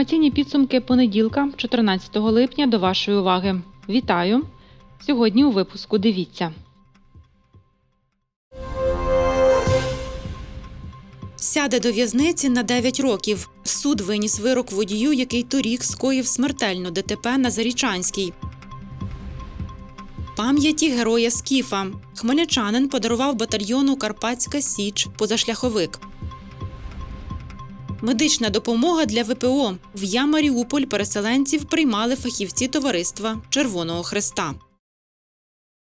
Інформаційні підсумки понеділка, 14 липня, до вашої уваги. Вітаю! Сьогодні у випуску дивіться. Сяде до в'язниці на 9 років. Суд виніс вирок водію, який торік скоїв смертельно ДТП на Зарічанській. Пам'яті героя Скіфа. Хмельничанин подарував батальйону Карпатська Січ позашляховик. Медична допомога для ВПО. В Я Маріуполь переселенців приймали фахівці товариства Червоного Хреста.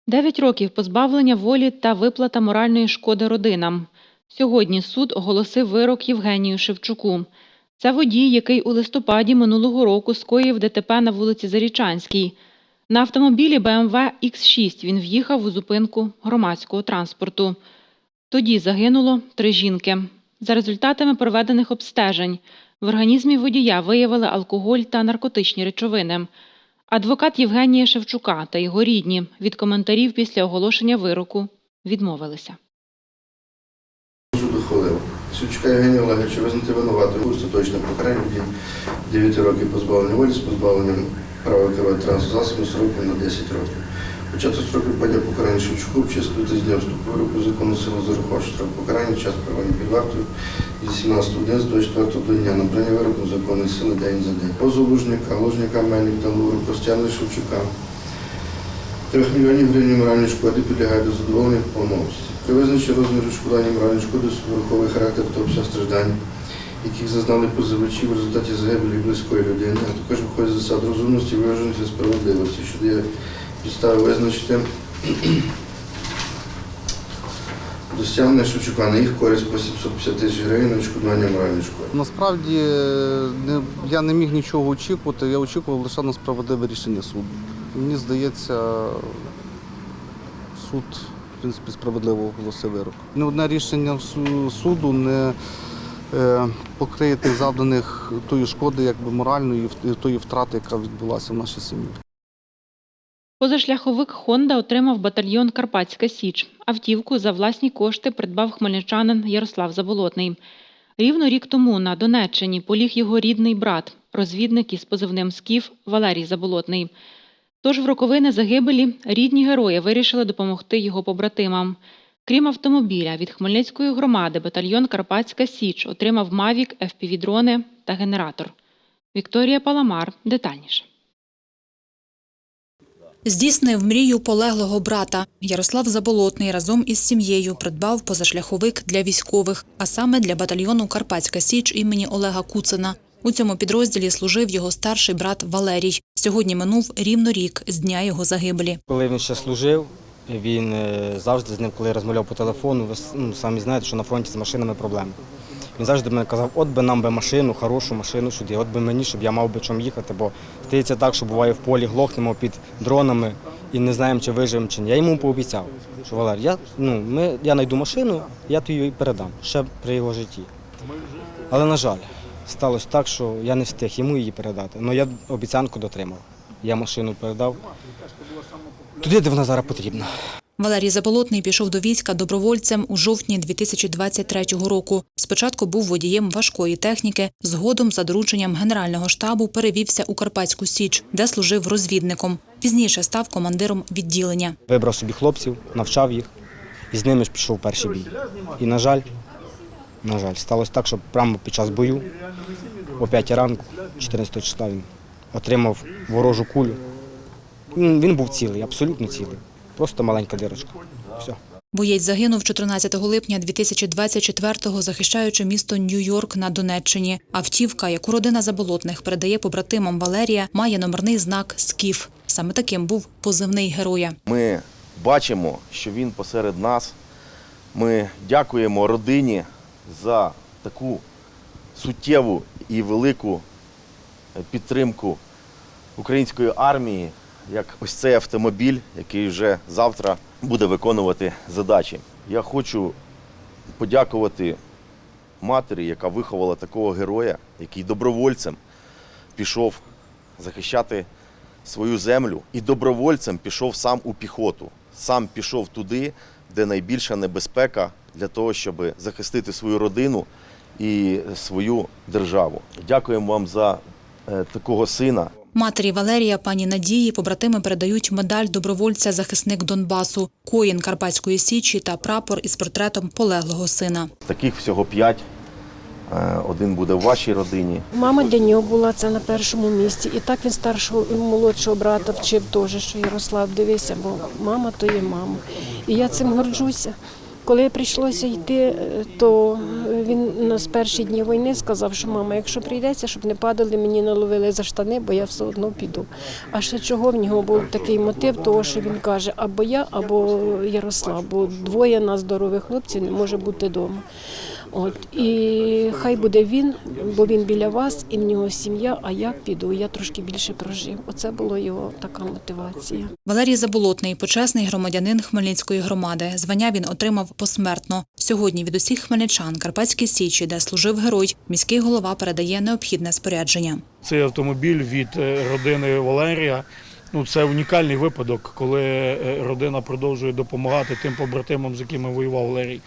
9 років позбавлення волі та виплата моральної шкоди родинам. Сьогодні суд оголосив вирок Євгенію Шевчуку. Це водій, який у листопаді минулого року скоїв ДТП на вулиці Зарічанській. На автомобілі BMW X6 він в'їхав у зупинку громадського транспорту. Тоді загинуло три жінки. За результатами проведених обстежень в організмі водія виявили алкоголь та наркотичні речовини. Адвокат Євгенія Шевчука та його рідні від коментарів після оголошення вироку відмовилися. Суд ухвалив. Сючка Євгенія Олеговича визнати винуватим остаточне покарання від 9 років позбавлення волі з позбавленням права керувати транспортним засобом сроком на 10 років. Початок строку падіння покарання Шевчуку обчислюється з дня вступу вироку закону силу зарахувавши строк покарання, час перебування під вартою з 17 дня до 4 до дня набрання вироку законної сили день за день. Позов Лужника, Лужника, Мельник та Луру, Костяна Шевчука 3 мільйонів гривень моральної шкоди підлягає до задоволення в повному. При визначенні розміру шкодування моральної шкоди враховує характер та обсяг страждань, яких зазнали позивачі в результаті загибелі близької людини, а також виходить засад розумності, виваженості справедливості, що дає підстави визначити досягнення Шевчука на їх користь по 750 тисяч гривень на відшкодування моральної шкоди. Насправді я не міг нічого очікувати, я очікував лише на справедливе рішення суду. Мені здається, суд в принципі, справедливо оголосив вирок. Не одне рішення суду не е, покриє тих завданих тої шкоди, якби моральної, і тої втрати, яка відбулася в нашій сім'ї. Позашляховик Хонда отримав батальйон Карпатська Січ. Автівку за власні кошти придбав хмельничанин Ярослав Заболотний. Рівно рік тому на Донеччині поліг його рідний брат, розвідник із позивним Скіф Валерій Заболотний. Тож в роковини загибелі рідні герої вирішили допомогти його побратимам. Крім автомобіля, від Хмельницької громади батальйон Карпатська Січ отримав Мавік, FPV-дрони та генератор. Вікторія Паламар детальніше. Здійснив мрію полеглого брата. Ярослав Заболотний разом із сім'єю придбав позашляховик для військових, а саме для батальйону Карпатська Січ імені Олега Куцина. У цьому підрозділі служив його старший брат Валерій. Сьогодні минув рівно рік з дня його загибелі. Коли він ще служив, він е, завжди з ним, коли розмовляв по телефону, ви ну, самі знаєте, що на фронті з машинами проблеми. Він завжди мені казав, от би нам би машину, хорошу машину сюди, от би мені, щоб я мав би чим їхати, бо стається так, що буває в полі, глохнемо під дронами і не знаємо, чи виживемо, чи ні. Я йому пообіцяв, що Валер, я, ну, ми, я знайду машину, я тобі її передам ще при його житті. Але, на жаль, сталося так, що я не встиг йому її передати. Але я обіцянку дотримав. Я машину передав туди, де вона зараз потрібна. Валерій Заболотний пішов до війська добровольцем у жовтні 2023 року. Спочатку був водієм важкої техніки, згодом за дорученням Генерального штабу перевівся у Карпатську Січ, де служив розвідником. Пізніше став командиром відділення. Вибрав собі хлопців, навчав їх і з ними ж пішов перший бій. І, на жаль, на жаль, сталося так, що прямо під час бою, о 5 ранку, 14 числа, він отримав ворожу кулю. Він, був цілий, абсолютно цілий. Просто маленька дирочка. Все. Боєць загинув 14 липня 2024-го, захищаючи місто Нью-Йорк на Донеччині. Автівка, яку родина Заболотних передає побратимам Валерія, має номерний знак «Скіф». Саме таким був позивний героя. Ми бачимо, що він посеред нас. Ми дякуємо родині за таку суттєву і велику підтримку української армії, як ось цей автомобіль, який вже завтра буде виконувати задачі. Я хочу подякувати матері, яка виховала такого героя, який добровольцем пішов захищати свою землю і добровольцем пішов сам у піхоту. Сам пішов туди, де найбільша небезпека для того, щоб захистити свою родину і свою державу. Дякуємо вам за е, такого сина. Матері Валерія, пані Надії, побратими передають медаль добровольця-захисник Донбасу, коїн Карпатської Січі та прапор із портретом полеглого сина. Таких всього п'ять. Е, Один буде в вашій родині. Мама для нього була це на першому місці. І так він старшого молодшого брата вчив теж, що Ярослав, дивися, бо мама то є мама. І я цим горджуся. Коли прийшлося йти, е, то він нас перші дні війни сказав, що мама, якщо прийдеться, щоб не падали, мені не ловили за штани, бо я все одно піду. А ще чого в нього був такий мотив, того що він каже, або я, або Ярослав, бо двоє нас здорових хлопців не може бути вдома. От і хай буде він, бо він біля вас, і в нього сім'я. А я піду, я трошки більше прожив. Оце була його така мотивація. Валерій Заболотний – почесний громадянин Хмельницької громади. Звання він отримав посмертно. Сьогодні від усіх хмельничан Карпатській Січі, де служив герой, міський голова передає необхідне спорядження. Цей автомобіль від е, родини Валерія. Ну, це унікальний випадок, коли е, родина продовжує допомагати тим побратимам, з якими воював Валерій.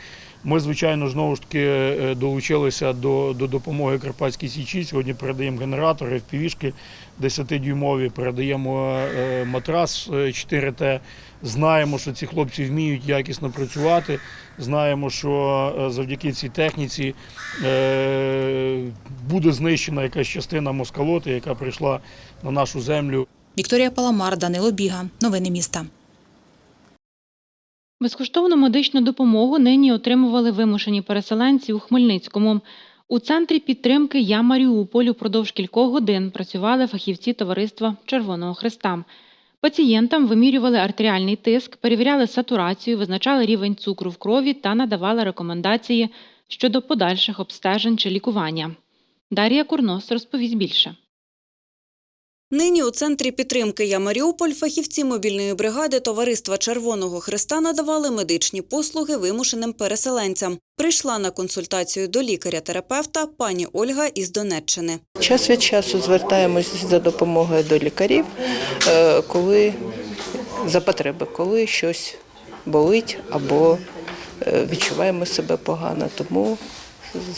Ми, звичайно, знову ж таки е, долучилися до, до допомоги Карпатській Січі. Сьогодні передаємо генератори, впівішки 10-дюймові, передаємо е, матрас е, 4Т. Знаємо, що ці хлопці вміють якісно працювати. Знаємо, що е, завдяки цій техніці е, буде знищена якась частина москалоти, яка прийшла на нашу землю. Вікторія Паламар, Данило Біга. Новини міста. Безкоштовну медичну допомогу нині отримували вимушені переселенці у Хмельницькому. У центрі підтримки Я Маріуполь упродовж кількох годин працювали фахівці товариства Червоного Христа. Пацієнтам вимірювали артеріальний тиск, перевіряли сатурацію, визначали рівень цукру в крові та надавали рекомендації щодо подальших обстежень чи лікування. Дар'я Курнос розповість більше. Нині у центрі підтримки «Я Маріуполь» фахівці мобільної бригади Товариства Червоного Христа надавали медичні послуги вимушеним переселенцям. Прийшла на консультацію до лікаря-терапевта пані Ольга із Донеччини. Час від часу звертаємось за допомогою до лікарів, е, коли за потреби, коли щось болить або е, відчуваємо себе погано. Тому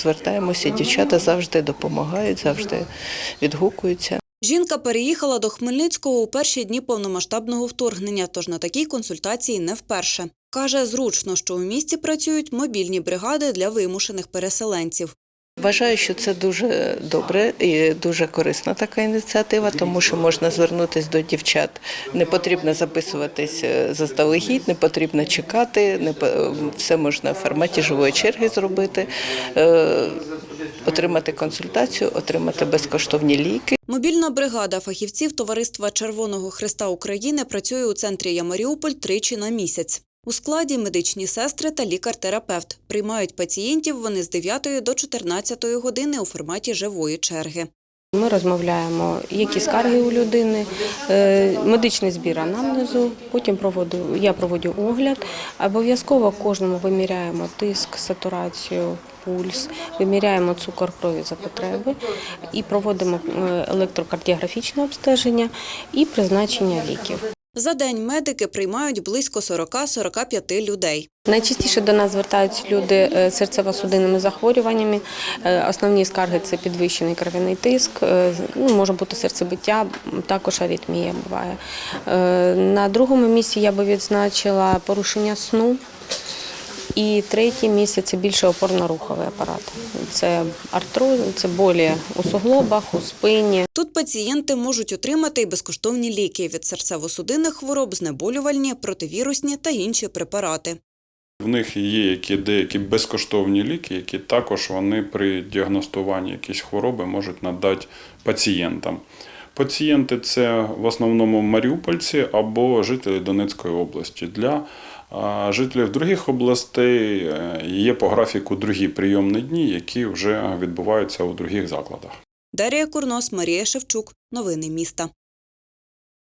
звертаємося. Дівчата завжди допомагають, завжди відгукуються. Жінка переїхала до Хмельницького у перші дні повномасштабного вторгнення, тож на такій консультації не вперше. Каже, зручно, що у місті працюють мобільні бригади для вимушених переселенців. Вважаю, що це дуже добре і дуже корисна така ініціатива, тому що можна звернутися до дівчат. Не потрібно записуватись е, заздалегідь, не потрібно чекати, не все можна в форматі живої черги зробити, е, отримати консультацію, отримати безкоштовні ліки. Мобільна бригада фахівців Товариства Червоного Христа України працює у центрі «Я Маріуполь» тричі на місяць. У складі медичні сестри та лікар-терапевт. Приймають пацієнтів вони з 9 до 14 години у форматі живої черги. Ми розмовляємо, які скарги у людини, е, медичний збір анамнезу, потім проводу, я проводжу огляд. Обов'язково кожному виміряємо тиск, сатурацію, пульс, виміряємо цукор крові за потреби і проводимо е, електрокардіографічне обстеження і призначення ліків. За день медики приймають близько 40-45 людей. Найчастіше до нас звертаються люди е, з серцево-судинними захворюваннями. Е, Основні скарги це підвищений кров'яний тиск, е, ну, може бути серцебиття, також аритмія буває. Е, На другому місці я би відзначила порушення сну. І третє місце це більше опорно-руховий апарат. Це артроз, це болі у суглобах, у спині. Тут пацієнти можуть отримати й безкоштовні ліки від серцево-судинних хвороб, знеболювальні, противірусні та інші препарати. В них є які деякі безкоштовні ліки, які також вони при діагностуванні якісь хвороби можуть надати пацієнтам. Пацієнти це в основному маріупольці або жителі Донецької області. Для а, жителів других областей е, є по графіку другі прийомні дні, які вже відбуваються у других закладах. Дар'я Курнос, Марія Шевчук. Новини міста.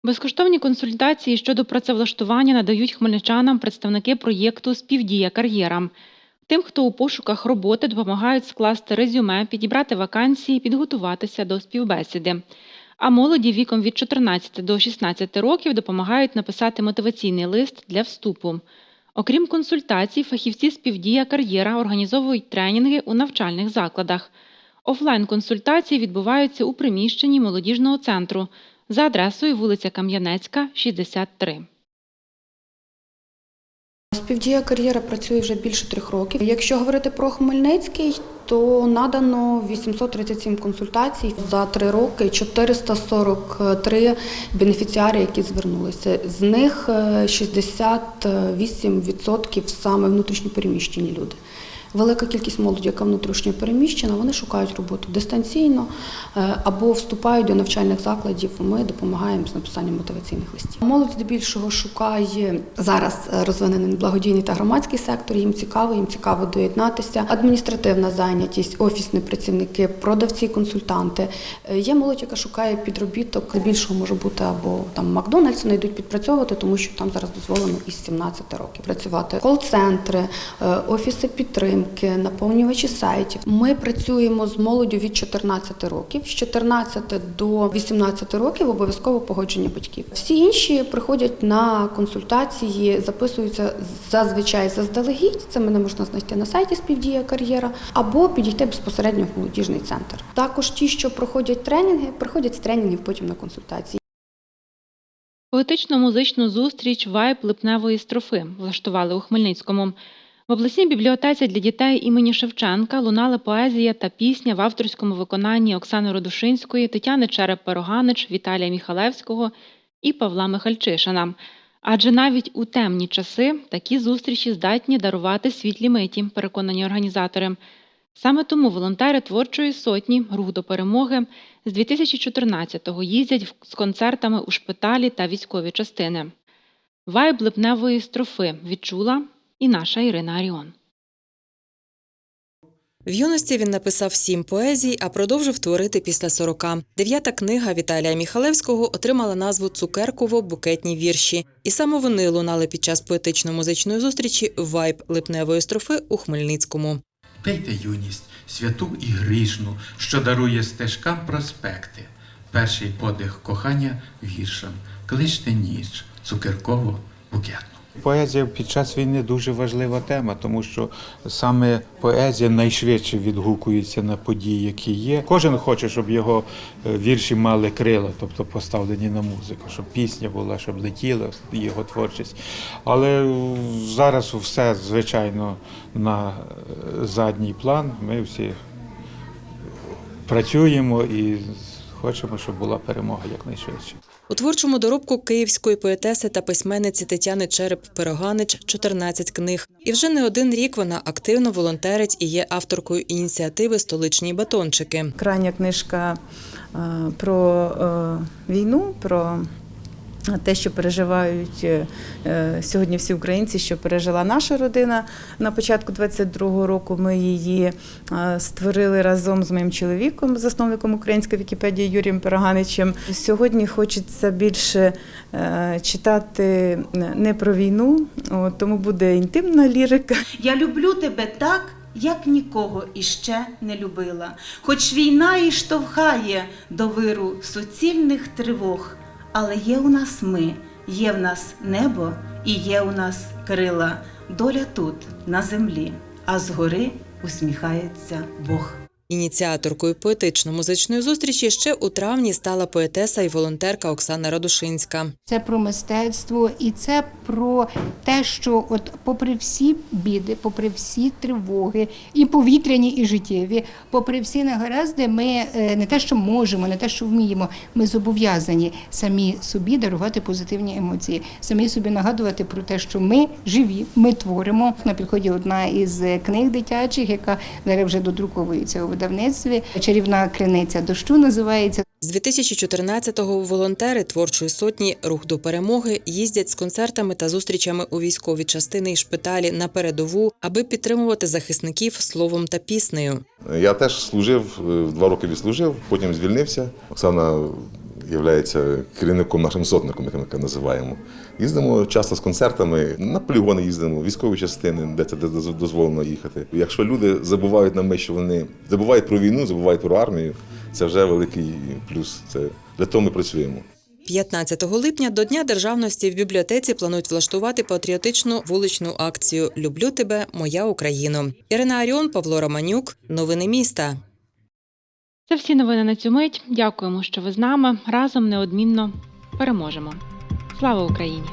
Безкоштовні консультації щодо працевлаштування надають хмельничанам представники проєкту Співдія кар'єрам. Тим, хто у пошуках роботи допомагають скласти резюме, підібрати вакансії, підготуватися до співбесіди. А молоді віком від 14 до 16 років допомагають написати мотиваційний лист для вступу. Окрім консультацій, фахівці Співдія кар'єра організовують тренінги у навчальних закладах. Офлайн-консультації відбуваються у приміщенні молодіжного центру за адресою вулиця Кам'янецька, 63. Співдія кар'єра працює вже більше трьох років. Якщо говорити про Хмельницький, то надано 837 консультацій за три роки, 443 бенефіціари, які звернулися. З них е, 68% саме внутрішньопереміщені люди. Велика кількість молоді, яка внутрішньо переміщена, вони шукають роботу дистанційно е, або вступають до навчальних закладів. Ми допомагаємо з написанням мотиваційних листів. Молодь здебільшого шукає зараз е, розвинений благодійний та громадський сектор. Їм цікаво, їм цікаво доєднатися. Адміністративна зайнятість, офісні працівники, продавці, консультанти. Е, Є молодь, яка шукає підробіток. Здебільшого може бути або там Макдональдс, вони йдуть підпрацьовувати, тому що там зараз дозволено із 17 років працювати. Кол-центри, офіси підтримки, наповнювачі сайтів. Ми працюємо з молоддю від 14 років. З 14 до 18 років обов'язково погодження батьків. Всі інші приходять на консультації, записуються зазвичай заздалегідь. Це мене можна знайти на сайті Співдія кар'єра або підійти безпосередньо в молодіжний центр. Також ті, що проходять тренінги, приходять з тренінгів потім на консультації. Поетично-музичну зустріч «Вайб липневої строфи» влаштували у Хмельницькому. В обласній бібліотеці для дітей імені Шевченка лунали поезія та пісня в авторському виконанні Оксани Родушинської, Тетяни Череп-Пероганич, Віталія Міхалевського і Павла Михальчишина. Адже навіть у темні часи такі зустрічі здатні дарувати світлі миті, переконані організатори. Саме тому волонтери творчої сотні Рух до перемоги з 2014-го їздять з концертами у шпиталі та військові частини. Вайб липневої строфи відчула і наша Ірина Аріон. В юності він написав сім поезій, а продовжив творити після 40. Дев'ята книга Віталія Міхалевського отримала назву Цукерково-букетні вірші. І саме вони лунали під час поетично-музичної зустрічі «Вайб липневої строфи у Хмельницькому. Пейте юність, святу і грішну, що дарує стежкам проспекти. Перший подих кохання віршам, кличте ніч, цукерково букетну. Поезія під час війни дуже важлива тема, тому що саме поезія найшвидше відгукується на події, які є. Кожен хоче, щоб його е, вірші мали крила, тобто поставлені на музику, щоб пісня була, щоб летіла його творчість. Але е, зараз все, звичайно, на е, задній план. Ми всі працюємо і хочемо, щоб була перемога якнайшвидше. У творчому доробку київської поетеси та письменниці Тетяни Череп-Пероганич 14 книг. І вже не один рік вона активно волонтерить і є авторкою ініціативи Столичні батончики. Крайня книжка е, про е, війну, про те, що переживають е, е, сьогодні всі українці, що пережила наша родина на початку 22-го року. Ми її е, створили разом з моїм чоловіком, засновником української Вікіпедії Юрієм Пироганичем. Сьогодні хочеться більше читати не про війну, тому буде інтимна лірика. Я люблю тебе так, як нікого іще не любила. Хоч війна і штовхає до виру суцільних тривог, але є у нас ми, є в нас небо і є у нас крила. Доля тут, на землі, а згори усміхається Бог. Ініціаторкою поетично-музичної зустрічі ще у травні стала поетеса і волонтерка Оксана Радушинська. Це про мистецтво і це про те, що от попри всі біди, попри всі тривоги, і повітряні, і життєві, попри всі негаразди, ми е, не те, що можемо, не те, що вміємо, ми зобов'язані самі собі дарувати позитивні емоції, самі собі нагадувати про те, що ми живі, ми творимо. На підході одна із книг дитячих, яка зараз вже додруковується у видавництві. Чарівна криниця дощу називається. З 2014-го волонтери творчої сотні Рух до перемоги їздять з концертами та зустрічами у військові частини і шпиталі на передову, аби підтримувати захисників словом та піснею. Я теж служив, е, два роки відслужив, потім звільнився. Оксана є керівником нашим сотником, як ми називаємо. Їздимо часто з концертами, на полігони їздимо, військові частини, де це дозволено їхати. Якщо люди забувають на мить, що вони забувають про війну, забувають про армію, це вже великий плюс. Це для того ми працюємо. 15 липня до Дня державності в бібліотеці планують влаштувати патріотичну вуличну акцію Люблю тебе, моя Україно. Ірина Аріон, Павло Романюк. Новини міста. Це всі новини на цю мить. Дякуємо, що ви з нами. Разом неодмінно переможемо. Слава Україні!